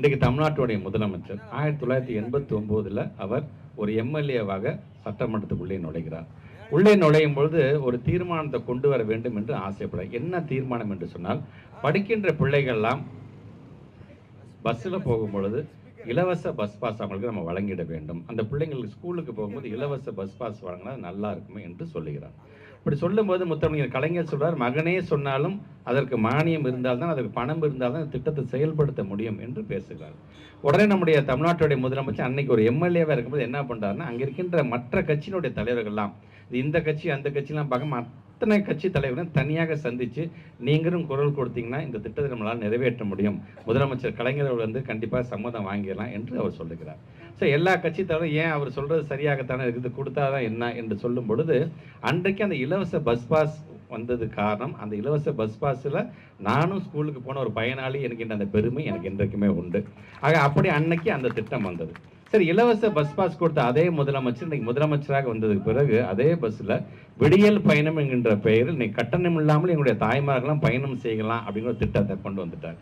இன்றைக்கு தமிழ்நாட்டுடைய முதலமைச்சர் ஆயிரத்தி தொள்ளாயிரத்தி எண்பத்தி ஒம்போதில் அவர் ஒரு எம்எல்ஏவாக சட்டமன்றத்துக்குள்ளே நுழைகிறார். உள்ளே நுழையும் பொழுது ஒரு தீர்மானத்தை கொண்டு வர வேண்டும் என்று ஆசைப்பட என்ன தீர்மானம் என்று சொன்னால் படிக்கின்ற பிள்ளைகள்லாம் பஸ்ஸில் போகும் பொழுது இலவச பஸ் பாஸ் அவங்களுக்கு நம்ம வழங்கிட வேண்டும். அந்த பிள்ளைங்களுக்கு ஸ்கூலுக்கு போகும்போது இலவச பஸ் பாஸ் வழங்கினா நல்லா இருக்குமே என்று சொல்லுகிறார். இப்படி சொல்லும்போது முத்தமிழர் கலைஞர் சொல்றார் மகனே சொன்னாலும் அதற்கு மானியம் இருந்தால்தான் அதற்கு பணம் இருந்தால்தான் தான் திட்டத்தை செயல்படுத்த முடியும் என்று பேசுகிறார். உடனே நம்முடைய தமிழ்நாட்டுடைய முதலமைச்சர் அன்னைக்கு ஒரு எம்எல்ஏவாக இருக்கும்போது என்ன பண்ணுறாருன்னா அங்கே இருக்கின்ற மற்ற கட்சியினுடைய தலைவர்கள்லாம் இது இந்த கட்சி அந்த கட்சிலாம் பார்க்க அத்தனை கட்சி தலைவரும் தனியாக சந்திச்சு நீங்களும் குரல் கொடுத்தீங்கன்னா இந்த திட்டத்தை நம்மளால் நிறைவேற்ற முடியும். முதலமைச்சர் கலைஞர் வந்து கண்டிப்பாக சம்மதம் வாங்கிடலாம் என்று அவர் சொல்லுகிறார். ஸோ எல்லா கட்சி தலைவரும் ஏன் அவர் சொல்றது சரியாகத்தானே இருக்குது கொடுத்தாதான் என்ன என்று சொல்லும் பொழுது அன்றைக்கு அந்த இலவச பஸ் பாஸ் வந்தது காரணம் அந்த இலவச பஸ் பாஸில் நானும் ஸ்கூலுக்கு போன ஒரு பயனாளி எனக்கு அந்த பெருமை எனக்கு இன்றைக்குமே உண்டு. ஆக அப்படி அன்னைக்கு அந்த திட்டம் வந்தது. சரி இலவச பஸ் பாஸ் கொடுத்த அதே முதலமைச்சர் இன்னைக்கு முதலமைச்சராக வந்ததுக்கு பிறகு அதே பஸ்ஸில் விடியல் பயணம் என்கின்ற பெயரில் இன்னைக்கு கட்டணம் இல்லாமல் எங்களுடைய தாய்மார்கள்லாம் பயணம் செய்யலாம் அப்படிங்கிற ஒரு திட்டத்தை கொண்டு வந்துட்டார்.